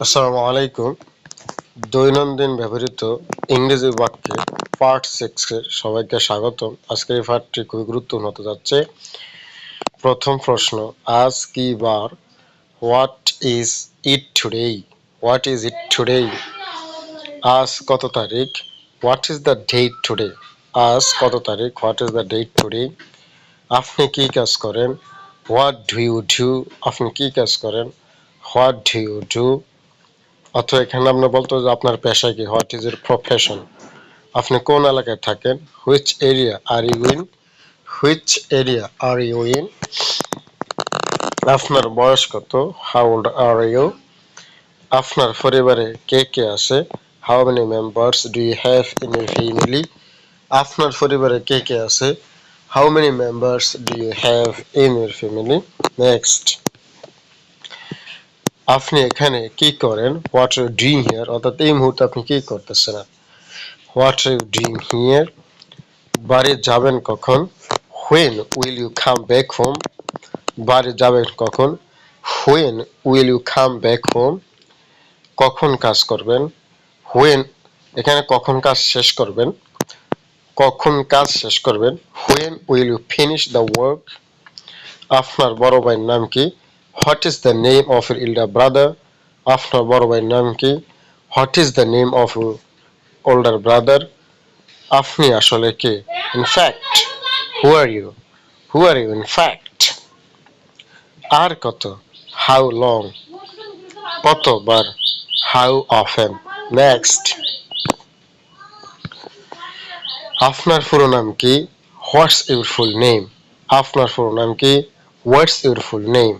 আসসালামু আলাইকুম। দৈনন্দিন ব্যবহৃত ইংরেজি বাক্যে পার্ট সিক্সের সবাইকে স্বাগতম। আজকে এই পাঠটি খুবই গুরুত্বপূর্ণ হতে যাচ্ছে। প্রথম প্রশ্ন, আজ কি বার? What is it today? What is it today? আজ কত তারিখ? What is the date today? আজ কত তারিখ? What is the date today? আপনি কি কাজ করেন? What do you do? আপনি কি কাজ করেন? What do you do? অথবা এখানে আপনি বলতো যে আপনার পেশা কি? হোয়াট ইজ ইউর প্রফেশন আপনি কোন এলাকায় থাকেন? Which area are you in which area are you in আপনার বয়স কত? হাউ ওল্ড আর ইউ আপনার পরিবারে কে কে আছে? How many members do you have in your family আপনার পরিবারে কে কে আছে? How many members do you have in your family next আপনি এখানে কি করেন? হোয়াট ইউ ডুইং হিয়ার অর্থাৎ এই মুহূর্তে আপনি কি করতেছেন? হোয়াট ইউ ডুইং হিয়ার বাড়ি যাবেন কখন? When will you come back home বাড়ি যাবেন কখন? When will you come back home কখন কাজ করবেন? হোয়েন এখানে কখন কাজ শেষ করবেন? কখন কাজ শেষ করবেন? When will you finish the work আপনার বড় ভাইয়ের নাম কি? What is the name of your elder brother আপনার বড় ভাইয়ের নাম কি what is the name of your older brother আপনি আসলে কে in fact who are you who are you in fact আর কত হাউ লং কতবার হাউ অফেন নেক্সট আপনার পুরো নাম কি হোয়াটস ইউর ফুল নেম আপনার পুরো নাম কি হোয়াটস ইউর ফুল নেম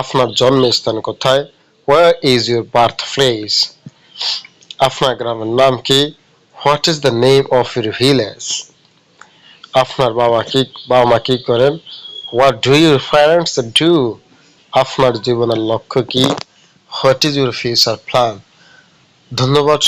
আপনার জন্মস্থান কোথায়? Where is your birth place আপনার গ্রামের নাম কি? What is the name of your village আপনার বাবা কি, বাবা মা কি করেন? What do your parents do আপনার জীবনের লক্ষ্য কি? What is your future plan ধন্যবাদ